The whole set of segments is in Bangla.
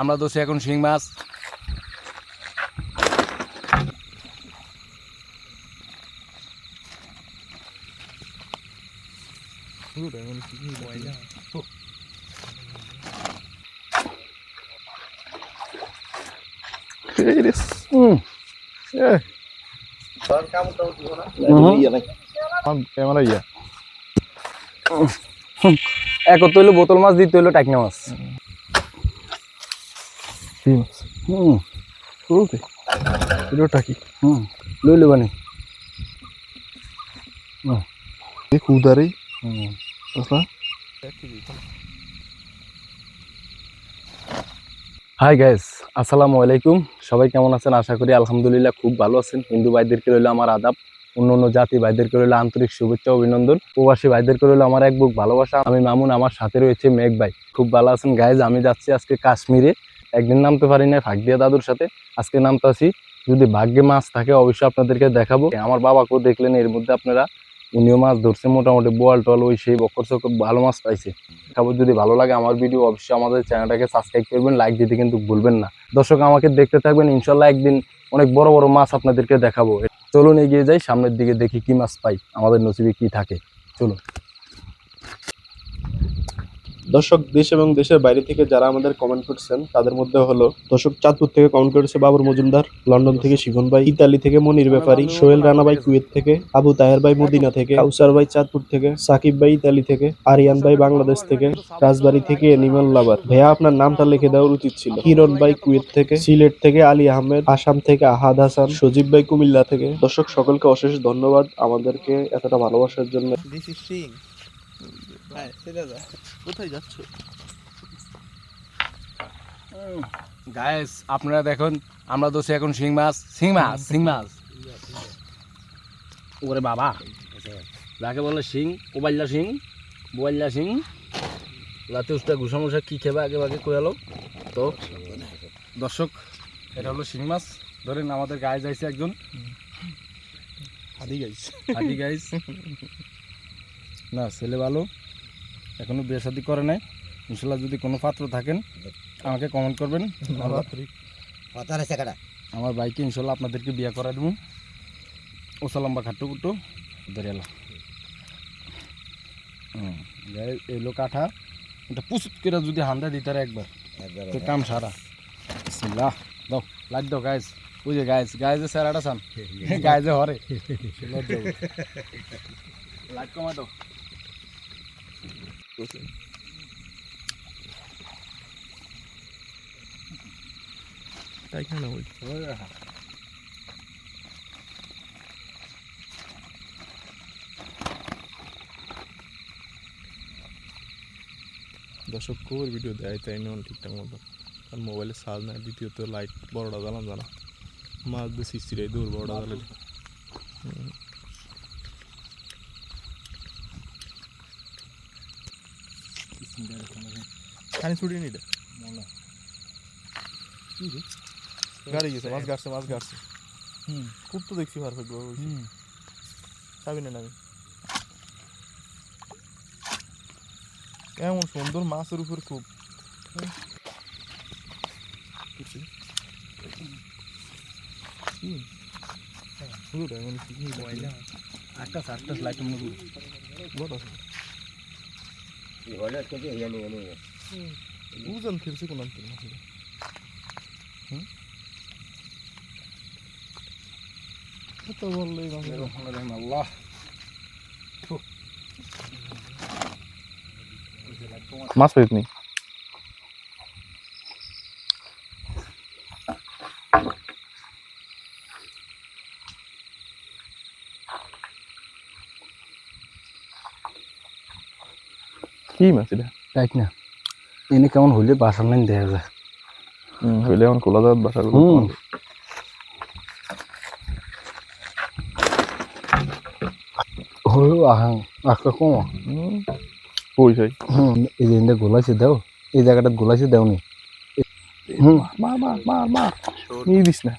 আমরা দোষে এখন শিং মাছ পুরোটা মানে কি ময়লা হুম Sir, kamu tahu di mana? Mhm. Iya, Bang. Camera ইয়া এক হইল বোতল মাছ দিতে হইল টাকনা মাছ। হুম। শুরুতে ভিডিওটা কি হুম। লইলো বানি দেখ উদারে হুম। হাই গাইস আসসালামু আলাইকুম। সবাই কেমন আছেন? আশা করি আলহামদুলিল্লাহ খুব ভালো আছেন। হিন্দু ভাইদেরকে রইল আমার আদাব। অন্য অন্য জাতি ভাইদেরকে রইল আন্তরিক শুভেচ্ছা, অভিনন্দন। প্রবাসী ভাইদেরকে রইল আমার এক বুক ভালোবাসা। আমি মামুন, আমার সাথে রয়েছে মেঘ ভাই। খুব ভালো আছেন গাইজ আমি যাচ্ছি আজকে কাশ্মীরে। একদিন নামতে পারি না ভাগ্যিয়া দাদুর সাথে। আজকে নামতাছি যদি ভাগ্যে মাছ থাকে, অবশ্যই আপনাদেরকে দেখাবো। আমার বাবাকেও দেখলেন, এর মধ্যে আপনারা। উনিও মাছ ধরছে, মোটামুটি বোয়াল টোয়াল, ওই সেই বক্কর চক্কর ভালো মাছ পাইছে। খাবার যদি ভালো লাগে আমার ভিডিও অবশ্যই আমাদের চ্যানেলটাকে সাবস্ক্রাইব করবেন লাইক দিতে কিন্তু ভুলবেন না। দর্শক, আমাকে দেখতে থাকবেন, ইনশাল্লাহ একদিন অনেক বড় বড় মাছ আপনাদেরকে দেখাবো। চলুন এগিয়ে যাই সামনের দিকে দেখি কি মাছ পাই আমাদের নসিবে কি থাকে। চলুন। দর্শক দেশ এবং দেশের বাইরে থেকে যারা আমাদের কমেন্ট করছেন, তাদের মধ্যে হলো দর্শক চাঁদপুর থেকে কমেন্ট করেছে বাবুর মজুমদার, লন্ডন থেকে শিবন ভাই, ইতালি থেকে মনির ব্যাপারী, সোহেল রানা ভাই কুয়েত থেকে, আবু তাহের ভাই মদিনা থেকে, কাউসার ভাই চাঁদপুর থেকে, সাকিব ভাই ইতালি থেকে, আরিয়ান ভাই বাংলাদেশ থেকে, রাজবাড়ি থেকে এনিমাল লাভার ভাইয়া, আপনার নামটা লিখে দেওয়ার উচিত ছিল। কিরণ ভাই কুয়েত থেকে, সিলেট থেকে আলী আহমেদ, আসাম থেকে আহাদ হাসান, সজীব ভাই কুমিল্লা থেকে। দর্শক, সকলকে অশেষ ধন্যবাদ আমাদেরকে এতটা ভালোবাসার জন্য। This is sea. হ্যাঁ কোথায় যাচ্ছ? গায়েস আপনারা দেখুন আমরা দোষে এখন শিং মাছ শিং মাছ শিং মাছ। ওরে বাবা। যাকে বলে শিং কোবাইল্লা শিং বোয়াল্লা শিং। লাতে উস্তা ঘুষা মুসা কী খেবে আগে আগে কোয়ালো তো দর্শক এটা হলো শিং মাছ। ধরেন আমাদের গায়ে যাইছে একজন। হাদি গাইছ হাতি গাইস না ছেলে ভালো। এখনও বিয়ে শাদি করে নাই। ইনশাল্লাহ যদি কোনো পাত্র থাকেন আমাকে কমেন্ট করবেন। আমার বাইকে ইনশাল্লাহ আপনাদেরকে বিয়ে করা দেবো। লম্বা খাট্টু কুট্টু হুম গায়ে এলো কাঠা। এটা পুষুত করে যদি হান্দা দিতে একবার। তো কাম সারা। বিসমিল্লাহ। দাও লাগ দাও গাইজ ওই যে গাইজ গাইজে স্যারাটা সান গাইজে হরে। লাগ কমা দাও। তাই কেন ওই দর্শক কোর ভিডিও দেয় তাই নেওয়ান ঠিকঠাক মতো। আর মোবাইলে চার্জ নাই দ্বিতীয়ত লাইট বড়টা জ্বালাম জানা। মাছ দিয়ে সিস্তিরাই দূর বড়টা জ্বালালে খানি ছুটিয়ে নিটা গাড়ি গেছে মাছ গাড়ছে মাছ গাড়ছে। হুম। খুব তো দেখছি পারফেক্ট ভাবে হুম। চাবি না আমি এমন সুন্দর মাছের উপর খুব। হ্যাঁ। করছি। কি? পুরোটা মানে কি কি ময়লা একটা চারটা লাইট মনে করি বড় আছে বুঝান ফিরছে কোন আনতে মাছের হুম কত বললে মাছের আল্লাহ মাছ পেতনি কি মাছ এটা দেখ না। এনে কেমন হইলে বাসার লাইন দেখা যায়। হুম হইলে এখন খোলা যাওয়ার বাসা হুম। হইল আহাং আজকে কম। কই যাই এই যে গোলাইছে দেও এই জায়গাটা গোলাইছে দেও নি। হুম। মার মার মার মার নিয়ে দিস না।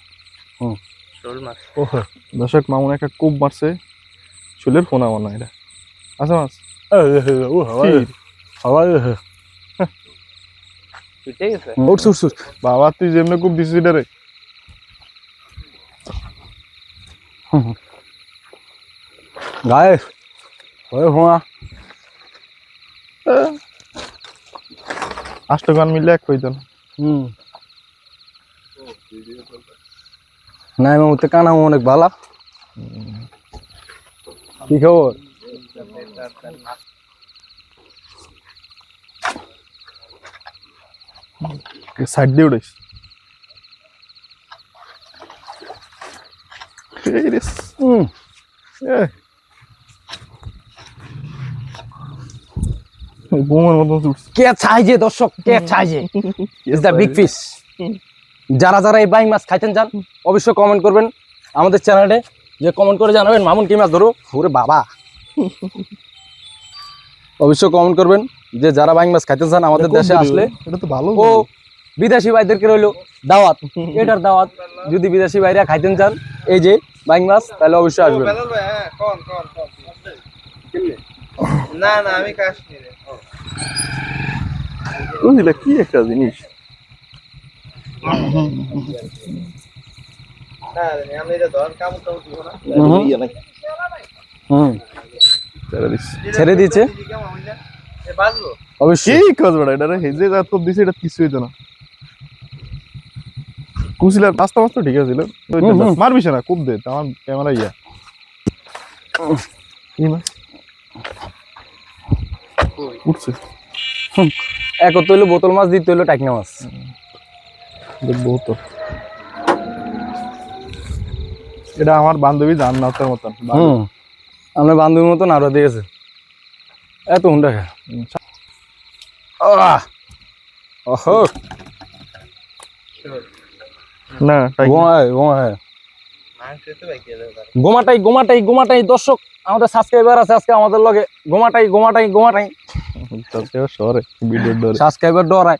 ওহো দর্শক মামুন একটা কুব মারছে চুলের ফোন আমার না এটা আচ্ছা মাছ। ও হাওয়া উঠছ উঠছ বাবা তুই যেমনি খুব দিছিস এটা রে গায়ে ওই হোয়া। আষ্ট গান মিলে এক হইতো না হুম। নাই মামুতে কানা অনেক ভালো। কি খবর? সাইড দিয়ে উড়াইস কে দর্শক কে ইজ দ্য বিগ ফিশ যারা যারা এই বাইং মাছ খাইতেন চান অবশ্যই কমেন্ট করবেন আমাদের চ্যানেলে যে কমেন্ট করে জানাবেন মামুন কি মাছ ধরো? ওরে বাবা। অবশ্যই কমেন্ট করবেন যে যারা বাইং মাছ খাইতে চান আমাদের দেশে আসলে এটা তো ভালো ও বিদেশি ভাইদেরকে রইল দাওয়াত। এটার দাওয়াত। যদি বিদেশি ভাইরা খাইতেন চান এই যে বাইং মাছ তাহলে অবশ্যই আসবেন। হ্যাঁ কোন কোন কোন। না না আমি কাশ্মীরে। বুঝলে কি একটা জিনিস? না আমি এটা ধর কাম কাম দিব না। হুম। ছেড়ে দিস ছেড়ে বাজবো অবশ্যই। কি কাজ বেড়া এটা হেজে যা তো দিছে এটা কিছু হইতো না। কুচিলার পাঁচটা পাঁচটা ঠিক আছে হুম, হুম। মারবিস না খুব দে আমার ক্যামেরা ইয়া। উঠছে। এক হইল বোতল মাছ দিতে হইল টাকনা মাছ। দেখব তো এটা আমার বান্ধবী জান্নাতের মতন। হুম। আমরা বান্ধবীর মতন আরও দিয়েছে এত হুন্ডা খা! ওহো! না গোমাটাই গোমাটাই গোমাটাই দর্শক আমাদের সাবস্ক্রাইবার আছে আজকে আমাদের লগে। গোমাটাই গোমাটাই গোমাটাই সাবস্ক্রাইবার ডরায়।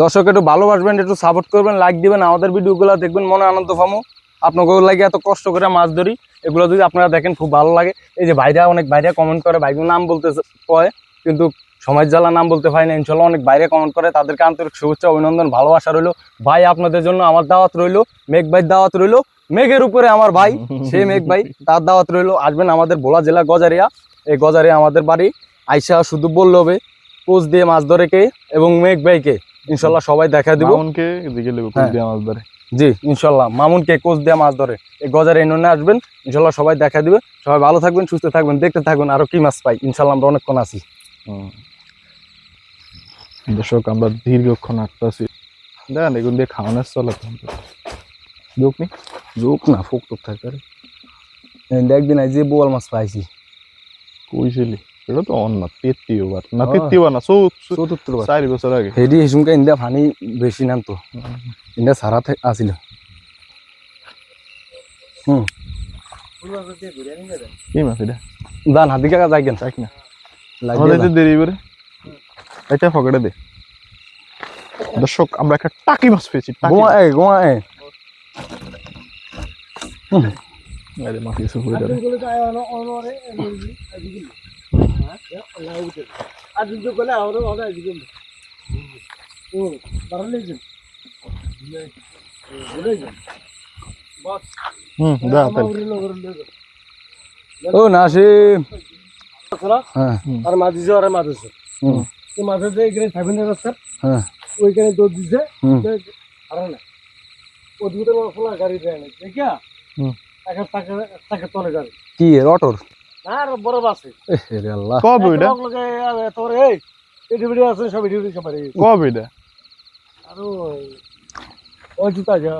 দর্শক একটু ভালোবাসবেন, একটু সাপোর্ট করবেন লাইক দিবেন, আমাদের ভিডিওগুলো দেখবেন মনে আনন্দ পামো আপনাকে লাগে এত কষ্ট করে মাছ ধরি, এগুলো যদি আপনারা দেখেন, খুব ভালো লাগে। এই যে ভাইরা, অনেক ভাইরা কমেন্ট করে, ভাইগুলো নাম বলতে কয়, কিন্তু সমাজ জ্বালা নাম বলতে পারি না, ইনশাল্লাহ অনেক বাইরে কমেন্ট করে। তাদেরকে আন্তরিক শুভেচ্ছা, অভিনন্দন, ভালোবাসা রইল। ভাই, আপনাদের জন্য আমার দাওয়াত রইল, মেঘ ভাইয়ের দাওয়াত রইল। মেঘের উপরে আমার ভাই, সে মেঘ ভাই, তার দাওয়াত রইল। আসবেন আমাদের ভোলা জেলা গজারিয়া। এই গজারিয়া আমাদের বাড়ি। আইসা শুধু বললে হবে কোচ দিয়ে মাছ ধরে কে এবং মেঘ ভাইকে। ইনশাল্লাহ সবাই দেখা দিব। মামুনকে এদিকে লেবু হ্যাঁ। দিয়ে মাছ ধরে। জি ইনশাল্লাহ। মামুনকে কোচ দিয়ে মাছ ধরে। এই গজারে এনে আসবেন ইনশাল্লাহ সবাই দেখা দিবে। সবাই ভালো থাকবেন সুস্থ থাকবেন দেখতে থাকবেন আরও কি মাছ পাই। ইনশাল্লাহ আমরা অনেকক্ষণ আছি। দর্শক আমরা দীর্ঘক্ষণ আটটাছি দেখেন এগুলো দিয়ে খাওয়ানোর চলে যোগ নি। যোগ না ফুক টোক থাকে রে। এই একদিন আই যে বোয়াল মাছ পাইছি। কইছিলি এটা তো অন্য তেত্রিও বার না ও। তেত্রিও বার না চৌথ চারি বছর আগে হেডি হেসুমকে ইন্ডিয়া ফানি বেশি নাম তো ইন্ডিয়া সারা থাক আসিল কি মাছ এটা দান হাতি কাকা যাই কেন চাক না লাগিয়ে আমাদের দাও। যে দেরি করে এটা পকেটে দে দর্শক আমরা একটা টাকি মাছ পেয়েছি টাকি গোয়া এ গোয়া এ আরে মাছ কিছু হয়ে যাবে হুম দা ও নাসিম। হ্যাঁ। আর মাছ দিছে আর আছে হুম। তো যে এখানে থাকবেন হ্যাঁ। ওইখানে দৌড় দিছে আর না। ও দুটো ফলা গাড়ি দেয় না দেখিয়া হুম। টাকা টাকা টাকা তলে যাবে। কি অটোর আর বড় বাসে এ আল্লাহ। কবে এটা? তোর এই এটি ভিডিও আছে সব ভিডিও দিতে পারে কবে এটা? আর ওই জুতা যা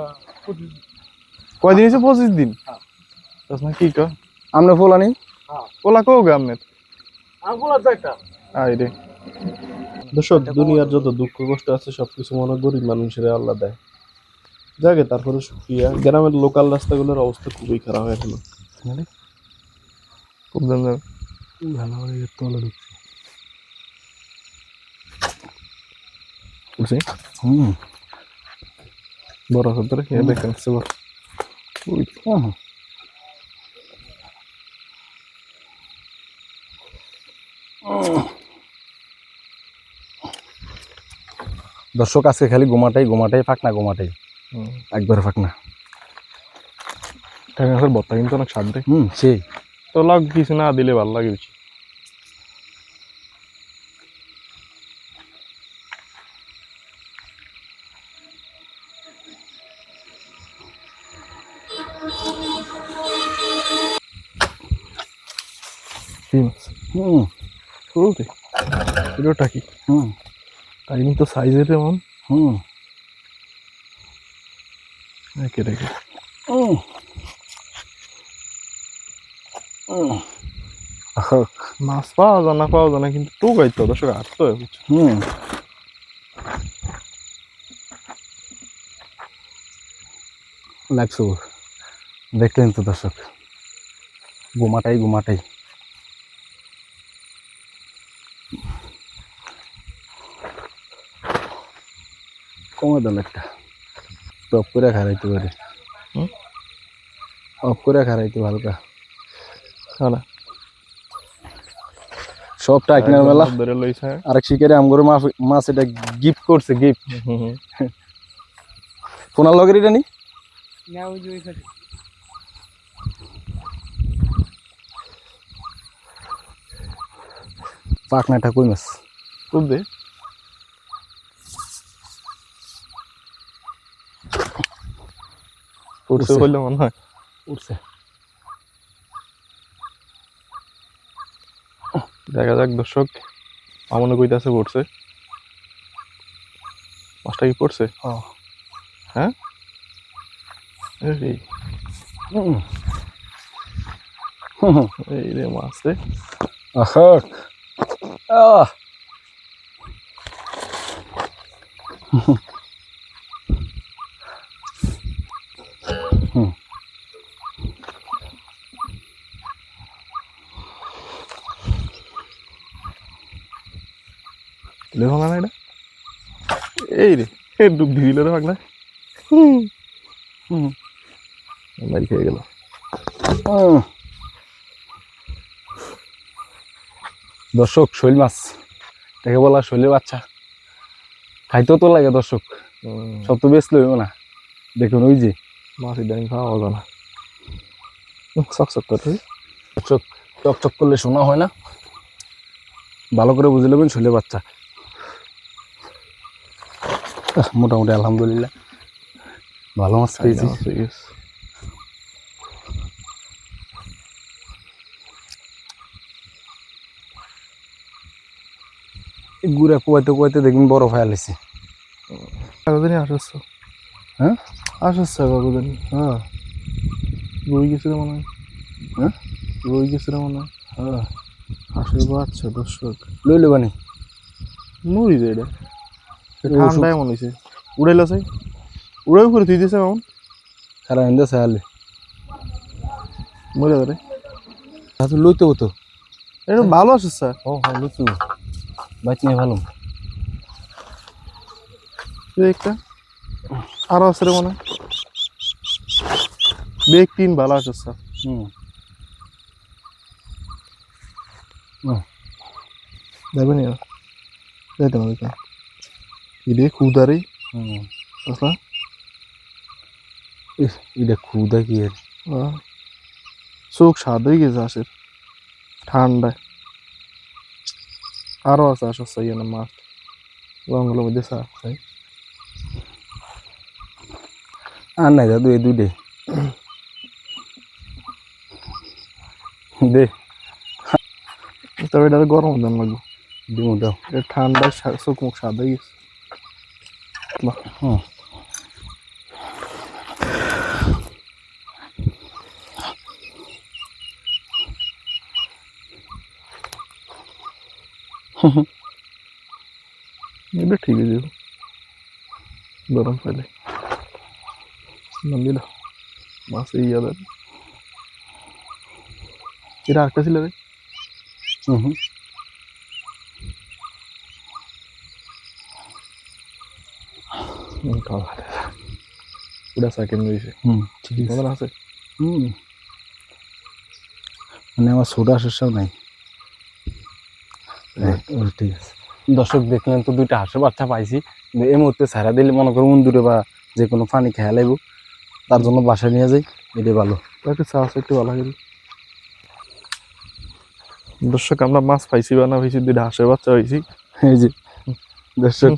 কয়দিন হয়েছে পঁচিশ দিন? তাস কি আমরা গে একটা। আই রে। দর্শক দুনিয়ার যত দুঃখ কষ্ট আছে সবকিছু মনে গরিব মানুষের আল্লাহ দেয়। যাকে তারপরে সুখিয়া গ্রামের লোকাল রাস্তাগুলোর অবস্থা খুবই খারাপ এখন খুব দাম দাম ভালো করে তলে ঢুকছে বুঝছি হুম বড় হতে রে দেখেন সে বড় হুম। দর্শক আজকে খালি গোমাটাই গোমাটাই ফাঁকনা গোমাটাই একবার ফাঁকনা টাকা গাছের বত্তা কিন্তু অনেক স্বাদ দেয় হুম সেই তো লাগ কিছু না দিলে ভালো লাগে বেশি। কি মাছ হুম। বলতে এটাটা কি? হুম। তাই কিন্তু সাইজের এমন। হুম। একে রেখে হুম। হুম আহ, মাছ পাওয়া যায় না পাওয়া যায় না কিন্তু টু গাইতে দর্শক আসতে হবে? হুম। লাগছো দেখলেন তো দর্শক। গোমাটাই গোমাটাই। কমে দাম একটা। টপ করে খারাইতে পারি? অফ করে খারাইতে হালকা হ্যাঁ। সবটা একনার মেলা ধরে লইছে। আরেক শিকারে আমগরে মাছ মাছ এটা গিফট করছে গিফট। কোনার লগের এটা নি? পাকনাটা কই মাছ? পড়ছে উঠছে। বললে মনে হয়। উঠছে। দেখা যাক দর্শক আমনে কইতাছে পড়ছে। মাছটা কি পড়ছে? ও। হ্যাঁ? এই। এই রে মাছ রে। আহা। দিলে ভাঙা না এটা? এই রে এ ডুব দিয়ে দিল রে ভাগনা। হুম। হুম। মারি খেয়ে গেল। দর্শক শৈল মাছ। দেখে বলা শৈলের বাচ্চা। খাইতেও তো লাগে দর্শক। সব তো বেশ লইব না। দেখুন ওই যে। মাছ ইদানিং খাওয়া যায় না। শক শক করে। চক চকচক করলে শোনা হয় না। ভালো করে বুঝে নেবেন শৈলের বাচ্চা। মোটামুটি আলহামদুলিল্লাহ। ভালো মাছ পেয়েছি। গুড়া কুয়াইতে কুয়াইতে দেখবেন বরফ হয়ে আলেছে কাগজানি আসছ? হ্যাঁ? আসছ কাগজানি হ্যাঁ। রই গেছিল মনে হয়। হ্যাঁ? রই গেছিল মনে হয়। হ্যাঁ। আসলে বাচ্চা দর্শক। লই লেবানি নুরি রে। এটা ও, ঠান্ডায় মনে হয়েছে উড়াইল আছে উড়াই করে তুই দিয়েছে এমন খারাপ এন্দে সাহালে মরে লইতে হতো এটা ভালো আসছে স্যার। ও হ্যাঁ লইতে নিয়ে ভালো। একটা। আরও আছে রে মনে বেগ তিন ভালো আসছে স্যার। হুম। দেখবেন এবার। যাইতে হুম বুঝলা ইস, এটা খুদা কি এর চোখ হয়ে গেছে আসের ঠান্ডায় আরও আছে আসর চাই না মাছ জঙ্গলের মধ্যে চা চাই আর নাই দাদু এই দুইটাই দে তবে এটা গরম দাম লাগবে দিমু দাও এটা ঠান্ডায় চোখ মুখ হয়ে গেছে বাহ, হুম এটা ঠিক আছে গরম পেলে নাম দিল মাছ এই হুম ঠিক আছে মনে আছে হুম মানে আমার সোডা শস্যাও নাই ঠিক আছে দর্শক দেখলেন তো দুইটা হাঁসের বাচ্চা পাইছি। এই মুহূর্তে ছাড়া দিলে মনে করো উন্দুরে বা যে কোনো পানি খেয়া লাগব। তার জন্য বাসায় নিয়ে যাই। এটাই ভালো। একটু চাষ একটু ভালো। করে দর্শক আমরা মাছ পাইছি বা না পাইছি দুইটা হাঁসের বাচ্চা হয়েছি এই যে। দর্শক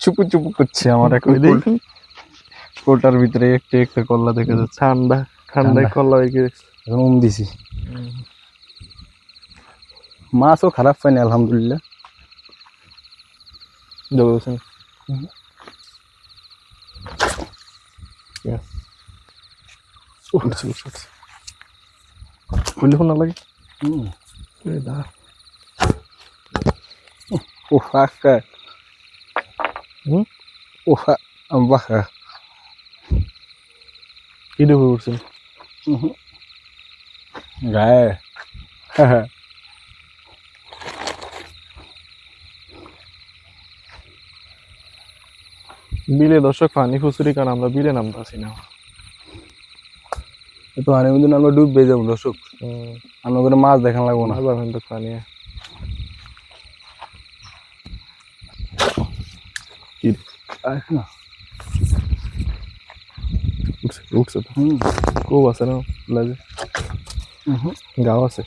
চুপু চুপু করছে আমার এখন। কোটার ভিতরে একটু একটা কল্লা দেখে যাচ্ছে। ঠান্ডা ঠান্ডায় ঠান্ডা। কল্লা হয়ে গেছে। উম দিছি। মাছও খারাপ পাইনি আলহামদুলিল্লাহ। যোগ হোসেন খুললে ফোন না লাগে? হুম। হুম? ও বাহা কি ডুবে গায়ে। বিলে দর্শক পানি ফুসুরি কারণ আমরা বিলে নামতেছি না। তো আনে মধ্যে আমরা ডুববে যাব দর্শক। আমরা করে মাছ দেখান লাগবো না। পানি আহ, না। উঠছে উঠছে তো হুম খুব আছে না লাগে হুম গাও আছে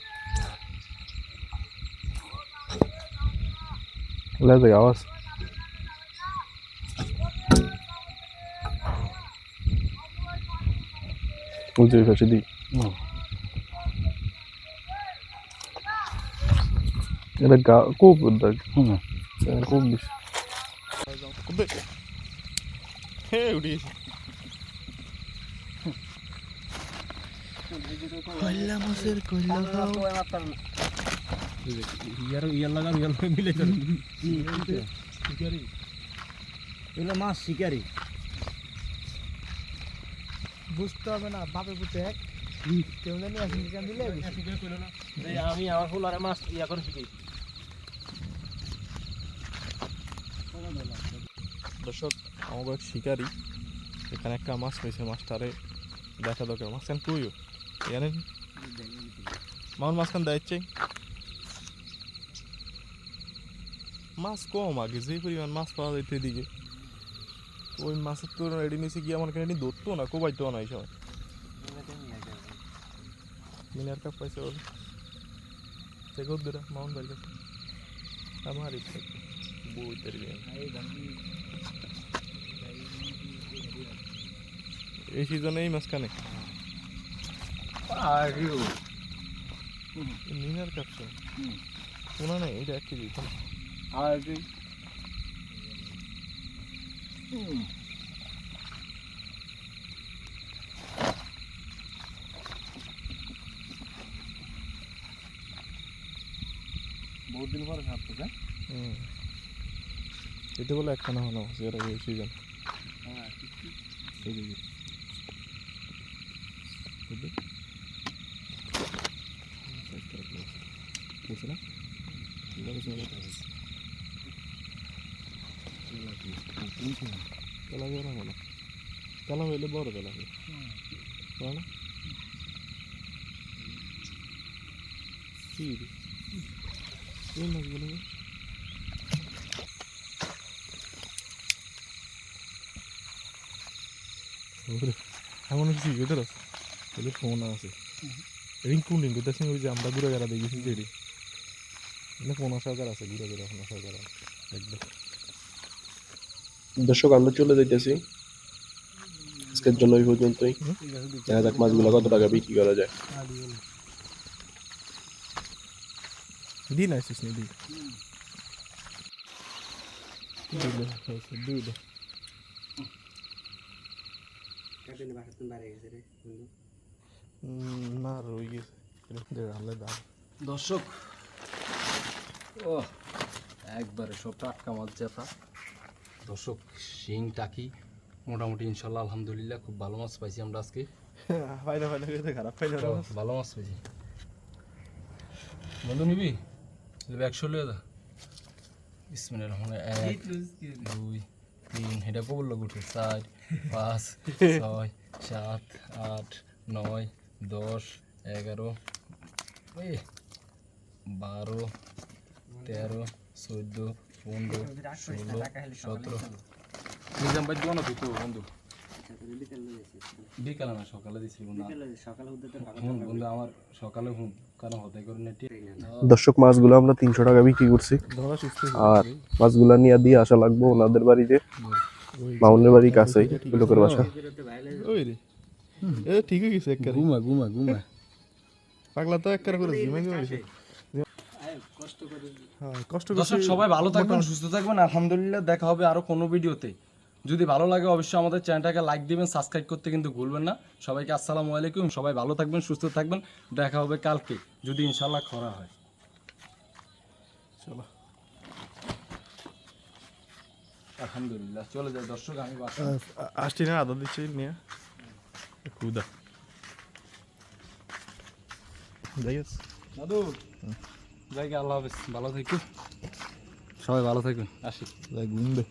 লেজে গাও আছে বুঝে গেছে দি উঠিয়েছি কল্লা এগুলো মাছ শিকারি বুঝতে হবে না বাপে পুতে এক কেউ জানি আসেন দিলে আমি আমার ফুলারে মাছ ইয়া করে শিখেছি দর্শক আমার এক শিকারি, এখানে একটা মাছ পেয়েছে মাছটারে দেখা দরকার। মাঝখান কইও জানেন মামন মাঝখান দায়িত্বে মাছ কম আগে, যে পরিমাণ মাছ পাওয়া যেত এদিকে। ওই মাছের তো রেডি নিচে গিয়ে আমার এখানে ধরতো না, কোবাইতো না এই সময়। মিনার কাপ পাইছে সে গদ্দুরা মামন বাড়ির কাছে। আমার ইচ্ছা। বই তৈরি এই সিজনে এই মাঝখানে মিনার কাপসা। শোনা নেই এটা এক কেজি আর বহুত দিন পরে খাচ্ছে হুম। এটা বলে একখানা হলো এই সিজন এই যে বুঝলি? বুঝছে না? এবার বুঝছে না? তেলা হবে না তেলা হইলে বড় কি রে? রে? এমন কিছু বলে ফোন আছে রিঙ্কু তার সঙ্গে ওই আমরা ঘুরে গেলা দেখেছি মানে পনেরো সরকার আছে ঘুরে ঘুরে সরকার একদম দর্শক আমরা চলে যাইতেছি। আজকের জন্য এই পর্যন্তই। দেখা যাক মাছগুলো কত টাকা বিক্রি করা যায়। দিন আসিস নি দিন? না রয়ে গেছে। দর্শক ও একবারে সব টাটকা মাছ জেতা দর্শক শিং টাকি মোটামুটি ইনশাল্লাহ আলহামদুলিল্লাহ খুব ভালো মাছ পাইছি আমরা আজকে। খারাপ ভালো মাছ পাইছি। বন্ধু নিবি? একশো লিয়ে যা। ইসমিনের রহমান এক দুই তিন এটা কবল লোক উঠে চার পাঁচ ছয় সাত আট নয় দশ এগারো বারো তেরো চোদ্দ পনেরো ষোলো সতেরো। নিজাম ভাই দোকান আছে তো বন্ধু। বিকালে না সকালে দিছি বন্ধু হুম, বন্ধু আমার সকালে হুম কারণ হতে করে নেটি দর্শক মাছগুলো আমরা তিনশো টাকা বিক্রি করছি। আর মাছগুলা নিয়ে দিয়ে আসা লাগবো ওনাদের বাড়িতে। মামুনের বাড়ির কাছেই ওই লোকের বাসা। ওই রে। এ ঠিক হয়ে গেছে একবারে ঘুমা ঘুমা ঘুমা। পাগলা তো একবারে করে গেছে হ্যাঁ কষ্ট দর্শক সবাই ভালো থাকবেন সুস্থ থাকবেন। আলহামদুলিল্লাহ দেখা হবে আরও কোনো ভিডিওতে। যদি ভালো লাগে অবশ্যই আমাদের চ্যানেলটাকে লাইক দিবেন সাবস্ক্রাইব করতে কিন্তু ভুলবেন না। সবাইকে আসসালামু আলাইকুম। সবাই ভালো থাকবেন সুস্থ থাকবেন। দেখা হবে কালকে যদি ইনশাল্লাহ খরা হয়। চলো। আলহামদুলিল্লাহ চলে যায় দর্শক আমি আসছি না আদা দিচ্ছি নিয়ে খুদা যাই দাদু যাই আল্লাহ হাফেজ। ভালো থাকুন সবাই ভালো থাকুন আসি। যাই ঘুম দে।